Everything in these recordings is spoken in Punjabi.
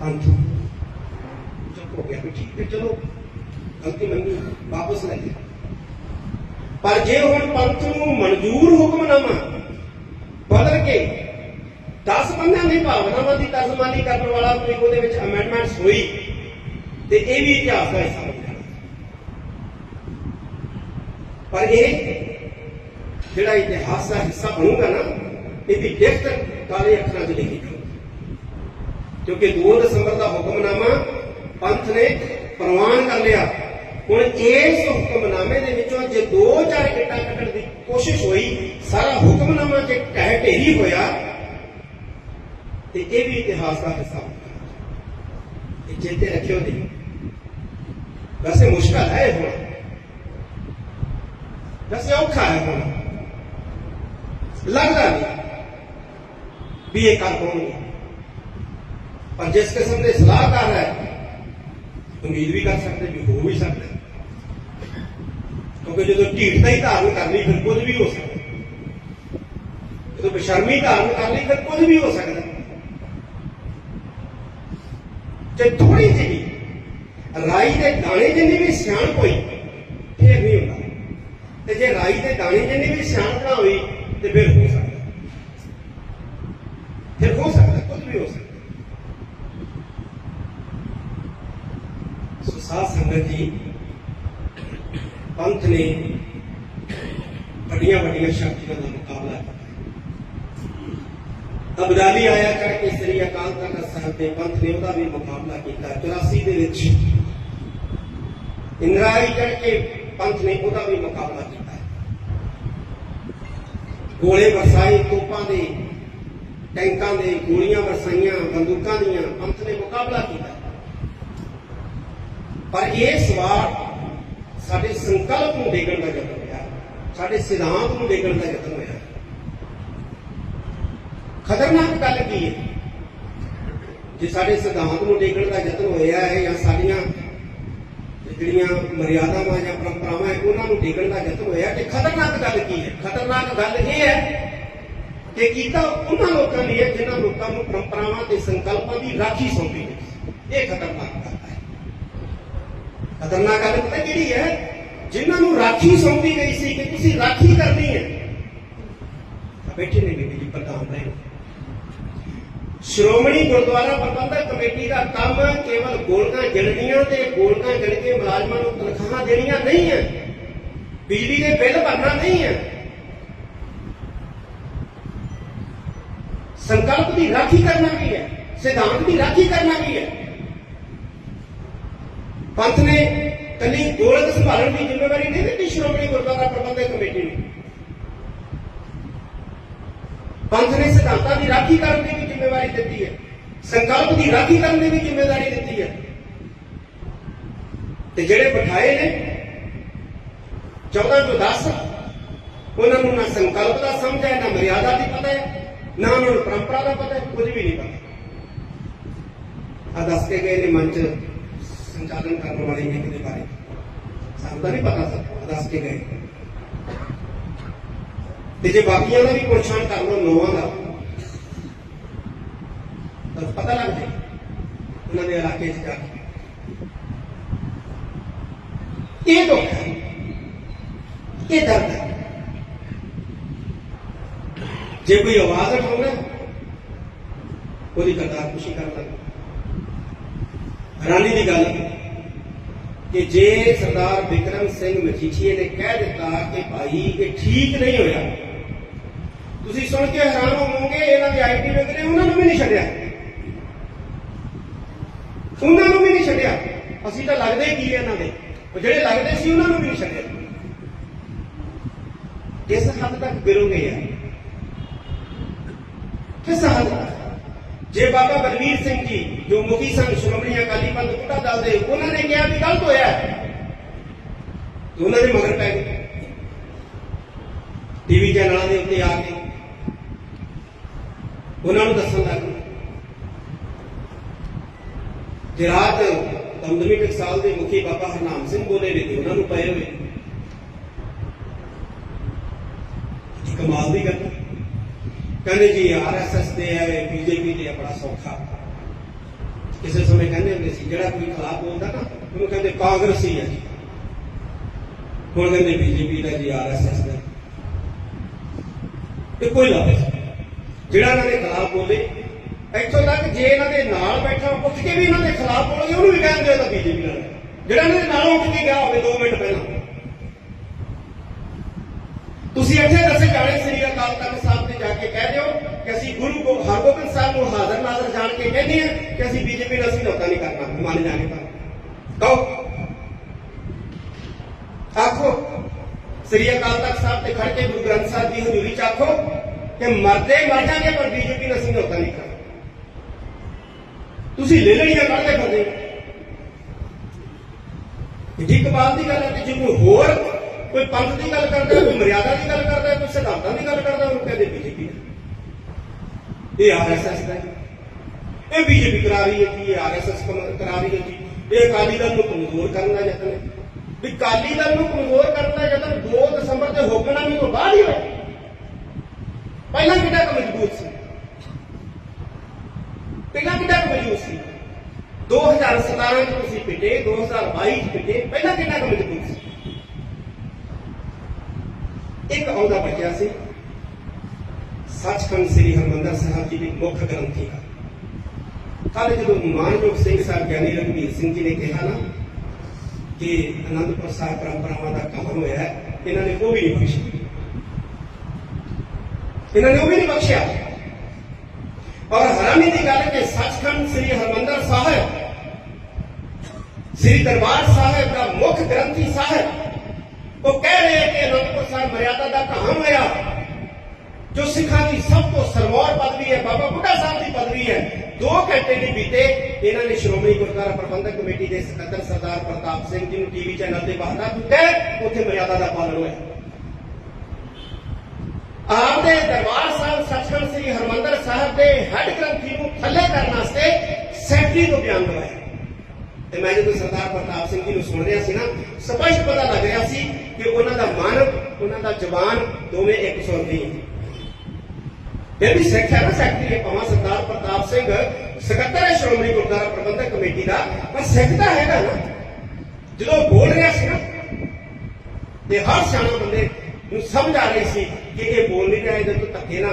ਪੰਥ ਚੁੱਪ ਹੋ ਗਿਆ। ਵੀ ਠੀਕ ਹੈ ਚਲੋ, ਗਲਤੀ ਮੰਨੀ, ਵਾਪਸ ਲੈ ਲਿਆ ਪਰ ਜੇ ਹੁਣ ਪੰਥ ਨੂੰ ਮਨਜ਼ੂਰ ਹੁਕਮਨਾਮਾ ਬਦਲ ਕੇ 10 ਬੰਦਿਆਂ ਦੀ ਭਾਵਨਾਵਾਂ ਦੀ ਤਰਜਮਾਨੀ ਕਰਨ ਵਾਲਾ ਕੋਈ ਉਹਦੇ ਵਿੱਚ ਅਮੈਂਡਮੈਂਟਸ ਹੋਈ, ਤੇ ਇਹ ਵੀ ਇਤਿਹਾਸ ਦਾ ਹਿੱਸਾ ਬਣ ਜਾਣਾ ਪਰ ਇਹ ਜਿਹੜਾ ਇਤਿਹਾਸ ਦਾ ਹਿੱਸਾ ਬਣੂਗਾ ਨਾ ਇਹਦੀ ਲਿਖਤ ਕਾਲੇ ਅੱਖਰਾਂ 'ਚ ਲਿਖੀ ਕਿਉਂਕਿ 2 ਦਸੰਬਰ ਦਾ ਹੁਕਮਨਾਮਾ ਪੰਥ ਨੇ ਪ੍ਰਵਾਨ ਕਰ ਲਿਆ। ਹੁਣ ਇਸ ਹੁਕਮਨਾਮੇ ਦੇ ਵਿੱਚੋਂ ਜੇ ਦੋ ਚਾਰ ਇੱਟਾਂ ਕੱਢਣ ਦੀ ਕੋਸ਼ਿਸ਼ ਹੋਈ, ਸਾਰਾ ਹੁਕਮਨਾਮਾ ਜੇ ਟਹਿ ਢੇਰੀ ਹੋਇਆ, ਤੇ ਇਹ ਵੀ ਇਤਿਹਾਸ ਦਾ ਹਿੱਸਾ ਹੋਊਗਾ ਇਹ ਚੇਤੇ ਰੱਖਿਓ ਜੀ ਵੈਸੇ ਮੁਸ਼ਕਲ ਹੈ ਇਹ ਹੁਣ। ਵੈਸੇ ਔਖਾ ਹੈ ਹੁਣ। ਲੱਗਦਾ ਨਹੀਂ ਵੀ ਇਹ ਕਰ ਹੋਣਗੇ। ਪਰ ਜਿਸ ਕਿਸਮ ਦੇ ਸਲਾਹਕਾਰ ਹੈ, ਉਮੀਦ ਵੀ ਕਰ ਸਕਦੇ ਵੀ ਹੋ ਵੀ ਸਕਦਾ। ਕਿਉਂਕਿ ਜਦੋਂ ਢੀਠਤਾ ਹੀ ਧਾਰਨ ਕਰ ਲਈ, ਫਿਰ ਕੁਝ ਵੀ ਹੋ ਸਕਦਾ। ਜਦੋਂ ਬੇਸ਼ਰਮੀ ਧਾਰਨ ਕਰ ਲਈ, ਫਿਰ ਕੁਝ ਵੀ ਹੋ ਸਕਦਾ। ਜੇ ਥੋੜੀ ਜਿਹੀ ਰਾਈ ਦੇ ਦਾਣੇ ਜਿੰਨੀ ਵੀ ਸਿਆਣਪ ਹੋਈ, ਫੇਰ ਨਹੀਂ ਹੁੰਦਾ। ਤੇ ਜੇ ਰਾਈ ਦੇ ਦਾਣੇ ਜਿੰਨੀ ਵੀ ਸਿਆਣਪ ਨਾ ਹੋਈ, ਤੇ ਫਿਰ ਹੋ ਸਕਦਾ ਕੁਝ ਵੀ ਹੋ ਸਕਦਾ ਸੋ ਸਾਧ ਸੰਗਤ ਜੀ, ਪੰਥ ਨੇ ਵੱਡੀਆਂ ਵੱਡੀਆਂ ਸ਼ਕਤੀਆਂ ਦਾ ਮੁਕਾਬਲਾ ਕੀਤਾ। ਅਬਦਾਲੀ ਆਇਆ ਚੜ ਸ੍ਰੀ ਅਕਾਲ ਤਖਤ ਸਾਹਿਬ ਦੇ ਪੰਥ ਨੇ ਉਹਦਾ ਵੀ ਮੁਕਾਬਲਾ ਕੀਤਾ। 84 ਦੇ ਵਿੱਚ ਇੰਦਰਾਈ ਚੜ ਪੰਥ ਨੇ ਉਹਦਾ ਵੀ ਮੁਕਾਬਲਾ ਕੀਤਾ। ਗੋਲੇ ਵਰਸਾਏ ਤੋਪਾਂ ਦੇ, ਟੈਂਕਾਂ ਦੇ ਗੋਲੀਆਂ ਵਰਸਾਈਆਂ, ਬੰਦੂਕਾਂ ਦੀਆਂ ਪੰਥ ਨੇ ਮੁਕਾਬਲਾ ਕੀਤਾ। ਪਰ ਇਹ ਸਵਾਲ ਸਾਡੇ ਸੰਕਲਪ ਨੂੰ ਡੇਗਣ ਦਾ ਯਤਨ ਹੋਇਆ। ਸਾਡੇ ਸਿਧਾਂਤ ਨੂੰ ਡੇਗਣ ਦਾ ਯਤਨ ਹੋਇਆ। ਖਤਰਨਾਕ ਗੱਲ ਕੀ ਹੈ? ਜੇ ਸਾਡੇ ਸਿਧਾਂਤ ਨੂੰ ਡੇਗਣ ਦਾ ਯਤਨ ਹੋਇਆ ਹੈ ਜਾਂ ਸਾਡੀਆਂ ਜਿਹੜੀਆਂ ਮਰਿਆਦਾਵਾਂ ਜਾਂ ਪਰੰਪਰਾਵਾਂ ਹੈ, ਉਹਨਾਂ ਨੂੰ ਡੇਗਣ ਦਾ ਯਤਨ ਹੋਇਆ, ਤੇ ਖਤਰਨਾਕ ਗੱਲ ਕੀ ਹੈ? ਖਤਰਨਾਕ ਗੱਲ ਇਹ ਹੈ ਕਿ ਕੀਤਾ ਉਹਨਾਂ ਲੋਕਾਂ ਲਈ ਹੈ ਜਿਨ੍ਹਾਂ ਲੋਕਾਂ ਨੂੰ ਪਰੰਪਰਾਵਾਂ ਤੇ ਸੰਕਲਪਾਂ ਦੀ ਰਾਖੀ ਸੌਂਪੀ ਗਈ। ਇਹ ਖਤਰਨਾਕ ਗੱਲ ਹੈ। ਖਤਰਨਾਕ ਗੱਲ ਪਤਾ ਕਿਹੜੀ ਹੈ, ਜਿਨ੍ਹਾਂ ਨੂੰ ਰਾਖੀ ਸੌਂਪੀ ਗਈ ਸੀ ਕਿ ਤੁਸੀਂ ਰਾਖੀ ਕਰਨੀ ਹੈ। ਬੈਠੇ ਨੇ ਬੀਬੀ ਜੀ, ਪ੍ਰਧਾਨ ਰਹੇ ਸ਼੍ਰੋਮਣੀ ਗੁਰਦੁਆਰਾ ਪ੍ਰਬੰਧਕ ਕਮੇਟੀ ਦਾ ਕੰਮ ਕੇਵਲ ਗੋਲਕਾਂ ਗਿਣਨੀਆਂ ਤੇ ਗੋਲਕਾਂ ਗਿਣ ਕੇ ਮੁਲਾਜ਼ਮਾਂ ਨੂੰ ਤਨਖਾਹਾਂ ਦੇਣੀਆਂ ਨਹੀਂ ਹੈ। ਬਿਜਲੀ ਦੇ ਬਿੱਲ ਭਰਨਾ ਨਹੀਂ ਹੈ। ਸੰਕਲਪ ਦੀ ਰਾਖੀ ਕਰਨਾ ਵੀ ਹੈ, ਸਿਧਾਂਤ ਦੀ ਰਾਖੀ ਕਰਨਾ ਵੀ ਹੈ। ਪੰਥ ਨੇ ਕੱਲੀ ਗੋਲਕ ਸੰਭਾਲਣ ਦੀ ਜ਼ਿੰਮੇਵਾਰੀ ਨਹੀਂ ਦਿੱਤੀ, ਸ਼੍ਰੋਮਣੀ ਗੁਰਦੁਆਰਾ ਪ੍ਰਬੰਧਕ ਕਮੇਟੀ ਨੂੰ। ਪੰਥ ਨੇ ਸਿਧਾਂਤਾਂ ਦੀ ਰਾਖੀ ਕਰਨ ਦੀ ਵੀ ਜ਼ਿੰਮੇਵਾਰੀ ਦਿੱਤੀ ਹੈ, ਸੰਕਲਪ ਦੀ ਰਾਖੀ ਕਰਨ ਦੀ ਵੀ ਜ਼ਿੰਮੇਵਾਰੀ ਦਿੱਤੀ ਹੈ। ਤੇ ਜਿਹੜੇ ਬਿਠਾਏ ਨੇ 14 ਤੋਂ 10 ਉਹਨਾਂ ਨੂੰ ਨਾ ਸੰਕਲਪ ਦਾ ਸਮਝ ਹੈ, ਨਾ ਮਰਿਆਦਾ ਦੀ ਪਤਾ ਹੈ, ਨਾ ਉਹਨਾਂ ਨੂੰ ਪਰੰਪਰਾ ਦਾ ਪਤਾ ਹੈ, ਕੁਝ ਵੀ ਨਹੀਂ ਪਤਾ। ਆ ਦੱਸ ਕੇ ਗਏ ਨੇ ਮੰਚ। ਸੰਚਾਲਨ ਕਰਨ ਵਾਲੇ ਨੇ ਕਿਹਦੇ ਬਾਰੇ। ਸਾਨੂੰ ਤਾਂ ਨਹੀਂ ਪਤਾ ਸਰ, ਦੱਸ ਕੇ ਗਏ। ਤੇ ਜੇ ਬਾਕੀਆਂ ਦਾ ਵੀ ਪੁਰਸ਼ਾਂ ਕਰ ਲਓ, ਨੋਵਾਂ ਦਾ। ਤਾਂ ਪਤਾ ਲੱਗ ਜਾਏ, ਉਹਨਾਂ ਦੇ ਇਲਾਕੇ 'ਚ ਜਾ ਕੇ। ਇਹ ਦੁੱਖ ਹੈ, ਇਹ ਦਰਦ ਹੈ। ਜੇ ਕੋਈ ਆਵਾਜ਼ ਉਠਾਉਣਾ ਉਹਦੀ ਕਰਤਾਰ ਖੁਸ਼ੀ ਕਰ ਲੱਗ ਹੈਰਾਨੀ ਦੀ ਗੱਲ ਕਿ ਜੇ ਸਰਦਾਰ ਵਿਕਰਮ ਸਿੰਘ ਮਜੀਠੀਏ ਨੇ ਕਹਿ ਦਿੱਤਾ ਕਿ ਭਾਈ, ਇਹ ਠੀਕ ਨਹੀਂ ਹੋਇਆ। ਤੁਸੀਂ ਸੁਣ ਕੇ ਹੈਰਾਨ ਹੋਵੋਗੇ, ਇਹਨਾਂ ਦੇ ਆਈਟੀ ਵਿੰਗ ਨੇ, ਉਹਨਾਂ ਨੂੰ ਵੀ ਨਹੀਂ ਛੱਡਿਆ। ਉਹਨਾਂ ਨੂੰ ਵੀ ਨਹੀਂ ਛੱਡਿਆ। ਅਸੀਂ ਤਾਂ ਲੱਗਦੇ ਕੀ ਹੈ ਇਹਨਾਂ ਦੇ? ਉਹ ਜਿਹੜੇ ਲੱਗਦੇ ਸੀ, ਉਹਨਾਂ ਨੂੰ ਵੀ ਨਹੀਂ ਛੱਡਿਆ। ਕਿਸ ਹੱਦ ਤੱਕ ਗਿਰੋਗੇ ਆ? ਕਿਸ ਹੱਦ ਤੱਕ? ਜੇ ਬਾਬਾ ਬਲਵੀਰ ਸਿੰਘ ਜੀ, ਜੋ ਮੁਖੀ ਸਨ ਸ਼੍ਰੋਮਣੀ ਅਕਾਲੀ ਪੰਥ ਬੁੱਢਾ ਦਲ ਦੇ, ਉਹਨਾਂ ਨੇ ਕਿਹਾ ਵੀ ਗਲਤ ਹੋਇਆ ਤੇ ਉਹਨਾਂ ਦੇ ਮਗਰ ਪੈ ਗਏ। ਟੀਵੀ ਚੈਨਲਾਂ ਦੇ ਉੱਤੇ ਆ ਕੇ ਉਹਨਾਂ ਨੂੰ ਦੱਸਣ ਲੱਗ ਗਏ। ਜੇ ਰਾਤ ਦਮਦਮੀ ਟਕਸਾਲ ਦੇ ਮੁਖੀ ਬਾਬਾ ਹਰਨਾਮ ਸਿੰਘ ਬੋਲੇ ਨੇ ਤੇ ਉਹਨਾਂ ਨੂੰ ਪਏ ਹੋਏ। ਕਮਾਲ ਦੀ ਗੱਲ ਕਹਿੰਦੇ ਜੀ ਆਰਐਸਐਸ ਦੇ ਹੈ ਬੀਜੇਪੀ ਦੇ ਹੈ, ਬੜਾ ਸੌਖਾ। ਕਿਸੇ ਸਮੇਂ ਕਹਿੰਦੇ ਹੁੰਦੇ ਸੀ ਜਿਹੜਾ ਕੋਈ ਖਿਲਾਫ ਬੋਲਦਾ ਨਾ ਉਹਨੂੰ ਕਹਿੰਦੇ ਕਾਂਗਰਸੀ ਹੈ ਜੀ। ਹੁਣ ਕਹਿੰਦੇ ਬੀਜੇਪੀ ਦਾ ਜੀ ਆਰਐਸਐਸ ਦਾ। ਇਹ ਕੋਈ ਲਫ਼ਜ਼ ਜਿਹੜਾ ਇਹਨਾਂ ਦੇ ਖਿਲਾਫ ਬੋਲੇ ਇੱਥੋਂ ਤੱਕ ਜੇ ਇਹਨਾਂ ਦੇ ਨਾਲ ਬੈਠਾ ਉੱਠ ਕੇ ਵੀ ਇਹਨਾਂ ਦੇ ਖਿਲਾਫ ਬੋਲੇ ਉਹਨੂੰ ਵੀ ਕਹਿੰਦੇ ਉਹ ਤਾਂ ਬੀਜੇਪੀ ਨਾਲ। ਜਿਹੜਾ ਇਹਨਾਂ ਦੇ ਨਾਲ ਉੱਠ ਕੇ ਗਿਆ ਹੋਵੇ 2 ਮਿੰਟ ਪਹਿਲਾਂ। ਤੁਸੀਂ ਇੱਥੇ ਦੱਸੇ ਜਾਣੇ ਸ੍ਰੀ ਅਕਾਲ ਤਖਤ ਸਾਹਿਬ ਤੇ ਜਾ ਕੇ ਕਹਿ ਦਿਓ ਕਿ ਅਸੀਂ ਗੁਰੂ ਗੋ ਹਰਗੋਬਿੰਦ ਸਾਹਿਬ ਨੂੰ ਹਾਜ਼ਰ ਨਾਜ਼ਰ ਜਾਣ ਕੇ ਕਹਿੰਦੇ ਹਾਂ ਕਿ ਅਸੀਂ ਬੀਜੇਪੀ ਨਾਲ ਸਮਝੌਤਾ ਨਹੀਂ ਕਰਨਾ ਮੰਨ ਜਾਣੇ ਤਾਂ। ਕਹੋ। ਆਖੋ, ਸ੍ਰੀ ਅਕਾਲ ਤਖਤ ਸਾਹਿਬ ਤੇ ਖੜ ਕੇ ਗੁਰੂ ਗ੍ਰੰਥ ਸਾਹਿਬ ਦੀ ਹਜ਼ੂਰੀ ਚ ਆਖੋ ਕਿ ਮਰਦੇ ਮਰ ਜਾਣਗੇ ਪਰ ਬੀਜੇਪੀ ਨਾਲ ਸਮਝੌਤਾ ਨਹੀਂ ਕਰਨਾ ਤੁਸੀਂ ਲੈ ਲੈਣੀਆਂ ਕੱਢਦੇ ਫਿਰਦੇ ਹੋ। ਜੀ ਦੀ ਗੱਲ ਹੈ ਤੇ ਜੇ ਕੋਈ ਹੋਰ ਕੋਈ ਪੰਥ ਦੀ ਗੱਲ ਕਰਦਾ ਕੋਈ ਮਰਿਆਦਾ ਦੀ ਗੱਲ ਕਰਦਾ ਕੋਈ ਸਿਧਾਂਤਾਂ ਦੀ ਗੱਲ ਕਰਦਾ ਹੈ, ਉਹਨੂੰ ਕਹਿੰਦੇ ਬੀਜੇਪੀ ਇਹ ਆਰਐਸਐਸ ਦਾ ਹੈ। ਇਹ ਬੀਜੇਪੀ ਕਰਾ ਰਹੀ ਹੈ ਜੀ ਇਹ ਆਰਐਸਐਸ ਕਰਾ ਰਹੀ ਹੈ ਜੀ। ਇਹ ਅਕਾਲੀ ਦਲ ਨੂੰ ਕਮਜ਼ੋਰ ਕਰਨ ਦਾ ਯਤਨ ਹੈ। ਵੀ ਅਕਾਲੀ ਦਲ ਨੂੰ ਕਮਜ਼ੋਰ ਕਰਨ ਦਾ ਯਤਨ 2 ਦਸੰਬਰ ਦੇ ਨਹੀਂ ਤੋਂ ਬਾਅਦ ਹੀ ਹੋਇਆ। ਪਹਿਲਾਂ ਕਿੰਨਾ ਕੁ ਮਜ਼ਬੂਤ ਸੀ? ਪਹਿਲਾਂ ਕਿੰਨਾ ਕੁ ਮਜ਼ਬੂਤ ਸੀ? 2017 ਚ ਤੁਸੀਂ ਪਿੱਟੇ 2022 ਚ ਪਿੱਟੇ ਪਹਿਲਾਂ ਕਿੰਨਾ ਕੁ ਮਜ਼ਬੂਤ ਸੀ? ਇੱਕ ਆਉਂਦਾ ਬਚਿਆ ਸੀ। ਸੱਚਖੰਡ ਸ੍ਰੀ ਹਰਮੰਦਰ ਸਾਹਿਬ ਜੀ ਦੇ ਮੁੱਖ ਗ੍ਰੰਥੀ ਦਾ। ਕੱਲ ਜਦੋਂ ਮਾਨਯੋਗ ਸਿੰਘ ਸਾਹਿਬ ਗਿਆਨੀ ਰਘਵੀਰ ਸਿੰਘ ਜੀ ਨੇ ਕਿਹਾ ਨਾ ਕਿ ਅਨੰਦਪੁਰ ਸਾਹਿਬ ਪਰੰਪਰਾਵਾਂ ਦਾ ਕੰਮ ਹੋਇਆ ਹੈ, ਇਹਨਾਂ ਨੇ ਉਹ ਵੀ ਨਹੀਂ ਬਖਸ਼ਿਆ। ਇਹਨਾਂ ਨੇ ਉਹ ਵੀ ਨਹੀਂ ਬਖਸ਼ਿਆ। ਔਰ ਹੈਰਾਨੀ ਦੀ ਗੱਲ ਕਿ ਸੱਚਖੰਡ ਸ੍ਰੀ ਹਰਮੰਦਰ ਸਾਹਿਬ ਸ੍ਰੀ ਦਰਬਾਰ ਸਾਹਿਬ ਦਾ ਮੁੱਖ ਗ੍ਰੰਥੀ ਸਾਹਿਬ ਉਹ ਕਹਿ ਰਹੇ ਕਿ ਅਨੰਦਪੁਰ ਸਾਹਿਬ ਮਰਿਆਦਾ ਦਾ ਕਹਾਮ ਹੋਇਆ। ਜੋ ਸਿੱਖਾਂ ਦੀ ਸਭ ਤੋਂ ਸਰਮੌਰ ਪਦਵੀ ਹੈ, ਬਾਬਾ ਬੁੱਢਾ ਸਾਹਿਬ ਦੀ ਪਦਵੀ ਹੈ 2 ਘੰਟੇ ਨਹੀਂ ਬੀਤੇ, ਇਹਨਾਂ ਨੇ ਸ਼੍ਰੋਮਣੀ ਗੁਰਦੁਆਰਾ ਪ੍ਰਬੰਧਕ ਕਮੇਟੀ ਦੇ ਸਕੱਤਰ ਸਰਦਾਰ ਪ੍ਰਤਾਪ ਸਿੰਘ ਜੀ ਨੂੰ ਟੀਵੀ ਚੈਨਲ ਤੇ ਬਾਹਰ ਦਿੱਤਾ, ਉੱਥੇ ਮਰਿਆਦਾ ਦਾ ਪਾਲਣ ਹੋਇਆ। ਆਪਦੇ ਦਰਬਾਰ ਸਾਹਿਬ ਸੱਚਖੰਡ ਸ੍ਰੀ ਹਰਮੰਦਰ ਸਾਹਿਬ ਦੇ ਹੈੱਡ ਗ੍ਰੰਥੀ ਨੂੰ ਥੱਲੇ ਕਰਨ ਵਾਸਤੇ ਸੈਕਟਰੀ ਤੋਂ ਬਿਆਨ ਦਵਾਇਆ। ਤੇ ਮੈਂ ਜਦੋਂ ਸਰਦਾਰ ਪ੍ਰਤਾਪ ਸਿੰਘ ਜੀ ਨੂੰ ਸੁਣ ਰਿਹਾ ਸੀ ਨਾ, ਸਪਸ਼ਟ ਪਤਾ ਲੱਗ ਰਿਹਾ ਸੀ ਕਿ ਉਹਨਾਂ ਦਾ ਮਨ, ਉਹਨਾਂ ਦਾ ਜ਼ਬਾਨ ਦੋਵੇਂ ਇੱਕ ਸੁਰ ਦੀ ਹੈ। ਇਹ ਵੀ ਸਿੱਖ ਨਾ ਸੈਕਟਰੀ ਹੈ ਭਾਵੇਂ ਸਰਦਾਰ ਪ੍ਰਤਾਪ ਸਿੰਘ, ਸਕੱਤਰ ਹੈ ਸ਼੍ਰੋਮਣੀ ਗੁਰਦੁਆਰਾ ਪ੍ਰਬੰਧਕ ਕਮੇਟੀ ਦਾ, ਪਰ ਸਿੱਖ ਤਾਂ ਹੈਗਾ ਨਾ। ਜਦੋਂ ਬੋਲ ਰਿਹਾ ਸੀ ਨਾ, ਤੇ ਹਰ ਸਿਆਣਾ ਬੰਦੇ ਨੂੰ ਸਮਝ ਆ ਰਹੀ ਸੀ ਕਿ ਇਹ ਬੋਲ ਨਹੀਂ ਰਿਹਾ, ਇਹਦੇ ਤੋਂ ਧੱਕੇ ਨਾ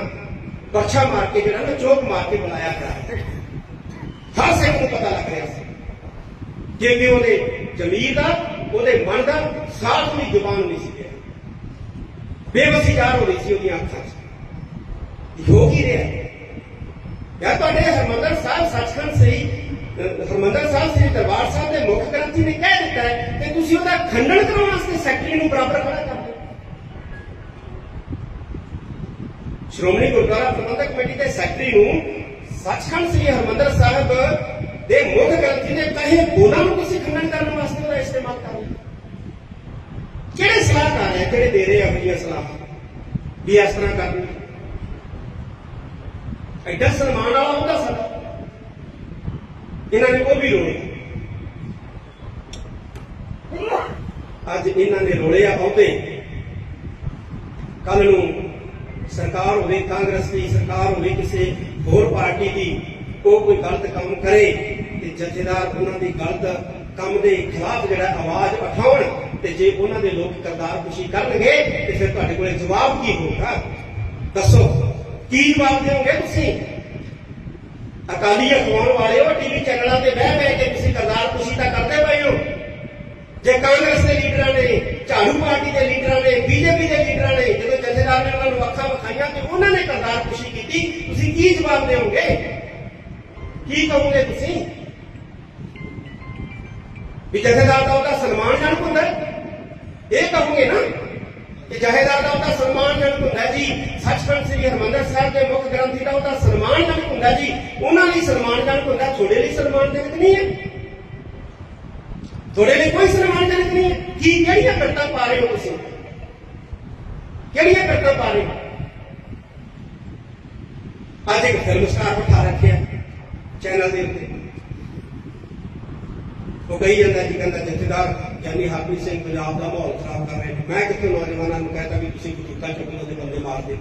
ਪਰਛਾ ਮਾਰ ਕੇ ਜਿਹੜਾ ਨਾ ਚੋਕ ਮਾਰ ਕੇ ਬੁਲਾਇਆ ਗਿਆ। ਹਰ ਸਿੱਖ ਨੂੰ ਪਤਾ ਲੱਗ ਰਿਹਾ ਸੀ ਕਿ ਕਿ ਉਹਦੇ ਜ਼ਮੀਰ ਦਾ ਉਹਦੇ ਮਨ ਦਾ ਸਾਥ ਵੀ ਜ਼ੁਬਾਨ ਨਹੀਂ ਸੀ ਰਿਹਾ। ਬੇਵਸੀ ਹੋ ਰਹੀ ਸੀ ਉਹਦੀਆਂ ਅੱਖਾਂ 'ਚ। ਹੋ ਕੀ ਰਿਹਾ। ਯਾ ਤੁਹਾਡੇ ਹਰਮੰਦਰ ਸਾਹਿਬ ਸੱਚਖੰਡ ਸਹੀ ਹਰਮੰਦਰ ਸਾਹਿਬ ਸ੍ਰੀ ਦਰਬਾਰ ਸਾਹਿਬ ਦੇ ਮੁੱਖ ਗ੍ਰੰਥੀ ਨੇ ਕਹਿ ਦਿੱਤਾ ਹੈ ਕਿ ਤੁਸੀਂ ਉਹਦਾ ਖੰਡਨ ਕਰਾਉਣ ਵਾਸਤੇ ਸੈਕਟਰੀ ਨੂੰ ਬਰਾਬਰ ਖੜਾ ਕਰਦੇ ਹੋ ਸ਼੍ਰੋਮਣੀ ਗੁਰਦੁਆਰਾ ਪ੍ਰਬੰਧਕ ਕਮੇਟੀ ਦੇ ਸੈਕਟਰੀ ਨੂੰ ਸੱਚਖੰਡ ਸ੍ਰੀ ਹਰਮੰਦਰ ਸਾਹਿਬ ਦੇ ਮੁੱਖ ਗ੍ਰੰਥੀ ਨੇ ਕਹੇ ਬੋਲਾਂ ਨੂੰ ਤੁਸੀਂ ਖੰਡਨ ਕਰਨ ਵਾਸਤੇ ਇਸਤੇਮਾਲ ਕਰ ਰਹੇ ਕਿਹੜੇ ਸਲਾਹਕਾਰ ਹੈ? ਕਿਹੜੇ ਦੇ ਰਹੇ ਆ ਆਪਣੀਆਂ ਵੀ ਇਸ ਤਰ੍ਹਾਂ ਕਰਨੀ ਐਡਾ ਸਨਮਾਨ ਵਾਲਾ ਹੁੰਦਾ ਸਾਡਾ। ਇਹਨਾਂ ਨੇ ਉਹ ਵੀ ਰੋਲੇ ਅੱਜ ਇਹਨਾਂ ਨੇ ਰੋਲੇ ਆ ਬਹੁਤੇ। ਕੱਲ ਨੂੰ ਸਰਕਾਰ ਹੋਵੇ, ਕਾਂਗਰਸ ਦੀ ਸਰਕਾਰ ਹੋਵੇ, ਕਿਸੇ ਹੋਰ ਪਾਰਟੀ ਦੀ, ਉਹ ਕੋਈ ਗਲਤ ਕੰਮ ਕਰੇ ਤੇ ਜਥੇਦਾਰ ਉਹਨਾਂ ਦੀ ਗਲਤ ਕੰਮ ਦੇ ਖਿਲਾਫ ਜਿਹੜਾ ਆਵਾਜ਼ ਉਠਾਉਣ ਤੇ ਜੇ ਉਹਨਾਂ ਦੇ ਲੋਕ ਕਰਤਾਰ ਖੁਸ਼ੀ ਕਰਨਗੇ, ਤੇ ਫਿਰ ਤੁਹਾਡੇ ਕੋਲੇ ਜਵਾਬ ਕੀ ਹੋਊਗਾ? ਦੱਸੋ, ਕੀ ਜਵਾਬ ਦਿਓਗੇ ਤੁਸੀਂ? ਅਕਾਲੀ ਅਖਵਾਉਣ ਵਾਲੇ ਹੋ ਟੀਵੀ ਚੈਨਲਾਂ ਤੇ ਬਹਿ ਬਹਿ ਕੇ ਤੁਸੀਂ ਕਰਤਾਰ ਖੁਸ਼ੀ ਤਾਂ ਕਰਦੇ ਪਏ ਹੋ। ਜੇ ਕਾਂਗਰਸ ਦੇ ਲੀਡਰਾਂ ਨੇ, ਝਾੜੂ ਪਾਰਟੀ ਦੇ ਲੀਡਰਾਂ ਨੇ, ਬੀਜੇਪੀ ਦੇ ਲੀਡਰਾਂ ਨੇ, ਜਦੋਂ ਜਥੇਦਾਰ ਨੇ ਉਹਨਾਂ ਨੂੰ ਅੱਖਾਂ ਵਿਖਾਈਆਂ ਤੇ ਉਹਨਾਂ ਨੇ ਕਰਤਾਰ ਖੁਸ਼ੀ ਕੀਤੀ, ਤੁਸੀਂ ਕੀ ਜਵਾਬ ਦਿਓਗੇ? ਕੀ ਕਹੋਗੇ ਤੁਸੀਂ? ਵੀ ਜਥੇਦਾਰ ਦਾ ਉਹਦਾ ਸਨਮਾਨਜਨਕ ਹੁੰਦਾ ਹੈ? ਇਹ ਕਹੋਗੇ ਨਾ ਕਿ ਜਥੇਦਾਰ ਦਾ ਉਹਦਾ ਸਨਮਾਨਜਨਕ ਹੁੰਦਾ ਹੈ ਜੀ ਸੱਚਖੰਡ ਸ੍ਰੀ ਹਰਮੰਦਰ ਸਾਹਿਬ ਦੇ ਮੁੱਖ ਗ੍ਰੰਥੀ ਦਾ ਉਹਦਾ ਸਨਮਾਨਜਨਕ ਹੁੰਦਾ ਹੈ ਜੀ ਉਹਨਾਂ ਲਈ ਸਨਮਾਨਜਨਕ ਹੁੰਦਾ ਹੈ, ਤੁਹਾਡੇ ਲਈ ਸਨਮਾਨਜਨਕ ਨਹੀਂ ਹੈ ਤੁਹਾਡੇ ਲਈ ਕੋਈ ਸਨਮਾਨਜਨਕ ਨਹੀਂ ਹੈ ਕੀ ਕਿਹੜੀਆਂ ਕਰਤਾ ਪਾ ਰਹੇ ਹੋ ਤੁਸੀਂ ਕਿਹੜੀਆਂ ਕਰਤਾ ਪਾ ਰਹੇ ਹੋ ਅੱਜ ਇੱਕ ਫਿਲਮ ਸਟਾਰ ਬਿਠਾ ਰੱਖਿਆ ਚੈਨਲ ਦੇ ਉੱਤੇ ਉਹ ਕਹੀ ਜਾਂਦਾ ਜੀ, ਕਹਿੰਦਾ ਜਥੇਦਾਰ, ਯਾਨੀ ਹਰਪ੍ਰੀਤ ਸਿੰਘ ਪੰਜਾਬ ਦਾ ਮਾਹੌਲ ਖਰਾਬ ਕਰ ਰਹੇ ਨੇ। ਮੈਂ ਕਿੱਥੇ ਨੌਜਵਾਨਾਂ ਨੂੰ ਕਹਿੰਦਾ ਵੀ ਤੁਸੀਂ ਬੰਦੂਕਾਂ ਚੁੱਕ ਲਓ ਤੇ ਬੰਦੇ ਮਾਰ ਦਿਓ